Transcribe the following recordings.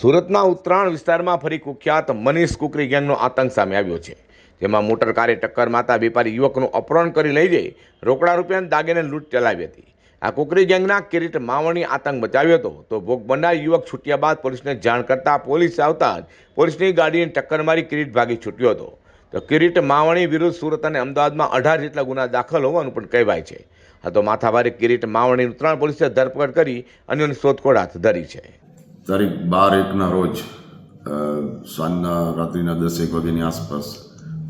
સુરતના ઉત્તરાયણ વિસ્તારમાં ફરી કુખ્યાત મનીષ કુકરી ગેંગનો આતંક સામે આવ્યો છે. જેમાં મોટર કારે ટક્કર મારતા વેપારી યુવકનું અપહરણ કરી લઈ જઈ રોકડા રૂપિયાને દાગીને લૂંટ ચલાવી હતી. આ કુકરી ગેંગના કિરીટ માવણી આતંક બચાવ્યો હતો. તો ભોગ બનનાર યુવક છૂટ્યા બાદ પોલીસને જાણ કરતા પોલીસ આવતા જ પોલીસની ગાડીને ટક્કર મારી કિરીટ ભાગી છૂટ્યો હતો. તો કિરીટ માવણી વિરુદ્ધ સુરત અને અમદાવાદમાં અઢાર જેટલા ગુના દાખલ હોવાનું પણ કહેવાય છે. આ તો માથાભારે કિરીટ માવણી ઉત્તરાયણ પોલીસે ધરપકડ કરી અન્યોની શોધખોળ હાથ ધરી છે. તારીખ બાર એકના રોજ સાંજના રાત્રિના દસ એક વાગ્યાની આસપાસ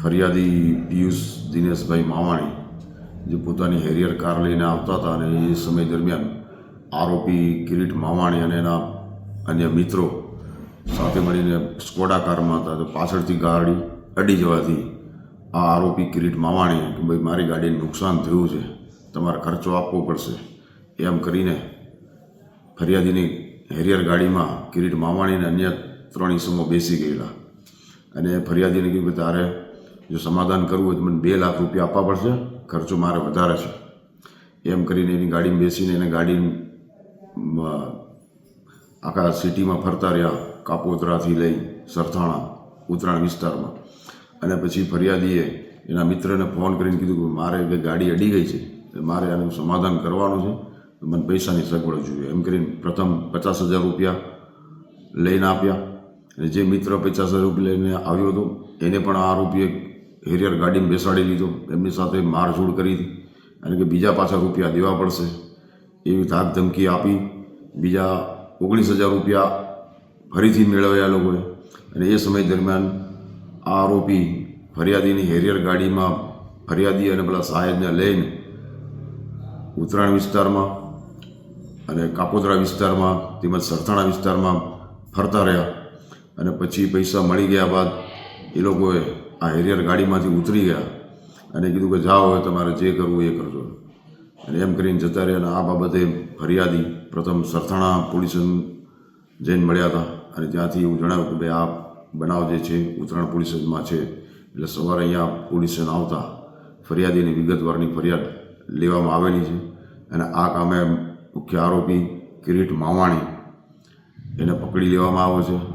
ફરિયાદી પિયુષ દિનેશભાઈ માવાણી, જે પોતાની હેરિયર કાર લઈને આવતા હતા અને એ સમય દરમિયાન આરોપી કિરીટ માવાણી અને એના અન્ય મિત્રો સાથે મળીને સ્કોડા કારમાં હતા, તો પાછળથી ગાડી અડી જવાથી આ આરોપી કિરીટ માવાણી કે ભાઈ મારી ગાડીને નુકસાન થયું છે, તમારે ખર્ચો આપવો પડશે, એમ કરીને ફરિયાદીની હેરિયર ગાડીમાં કિરીટ માવાણી અને અન્ય ત્રણ ઈસમો બેસી ગયેલા. અને ફરિયાદીને કીધું કે તારે જો સમાધાન કરવું હોય તો મને બે લાખ રૂપિયા આપવા પડશે, ખર્ચો મારે વધારે છે. એમ કરીને એની ગાડીમાં બેસીને એને ગાડી આખા સિટીમાં ફરતા રહ્યા કાપોતરાથી લઈ સરથાણા, ઉત્તરાયણ વિસ્તારમાં. અને પછી ફરિયાદીએ એના મિત્રને ફોન કરીને કીધું કે મારે ગાડી અડી ગઈ છે મારે આનું સમાધાન કરવાનું છે. મને પૈસાની સગવડ જોઈએ એમ કરીને પ્રથમ પચાસ હજાર રૂપિયા લઈને આપ્યા અને જે મિત્ર પચાસ હજાર રૂપિયા લઈને આવ્યો હતો એને પણ આ આરોપીએ હેરિયર ગાડીમાં બેસાડી લીધો એમની સાથે મારઝૂડ કરી હતી અને કે બીજા પાછા રૂપિયા દેવા પડશે એવી ધાક ધમકી આપી બીજા ઓગણીસ હજાર રૂપિયા ફરીથી મેળવ્યા લોકોએ અને એ સમય દરમિયાન આ આરોપી ફરિયાદીની હેરિયર ગાડીમાં ફરિયાદી અને પેલા સાહેબને લઈને ઉત્તરાયણ વિસ્તારમાં અને કાપોદરા વિસ્તારમાં તેમજ સરથાણા વિસ્તારમાં ફરતા રહ્યા અને પછી પૈસા મળી ગયા બાદ એ લોકોએ આ હેરિયર ગાડીમાંથી ઉતરી ગયા અને કીધું કે જાઓ, હવે તમારે જે કરવું એ કરજો. અને એમ કરીને જતા રહ્યા અને આ બાબતે ફરિયાદી પ્રથમ સરથાણા પોલીસ જઈને મળ્યા હતા અને ત્યાંથી એવું જણાવ્યું કે ભાઈ, આ બનાવ જે છે, ઉત્તરાયણ પોલીસ સ્ટેશનમાં છે. એટલે સવારે અહીંયા પોલીસ સ્ટેશન આવતા ફરિયાદીની વિગતવારની ફરિયાદ લેવામાં આવેલી છે અને આ કામે મુખ્ય આરોપી કિરીટ માવાણી એને પકડી લેવામાં આવ્યો છે.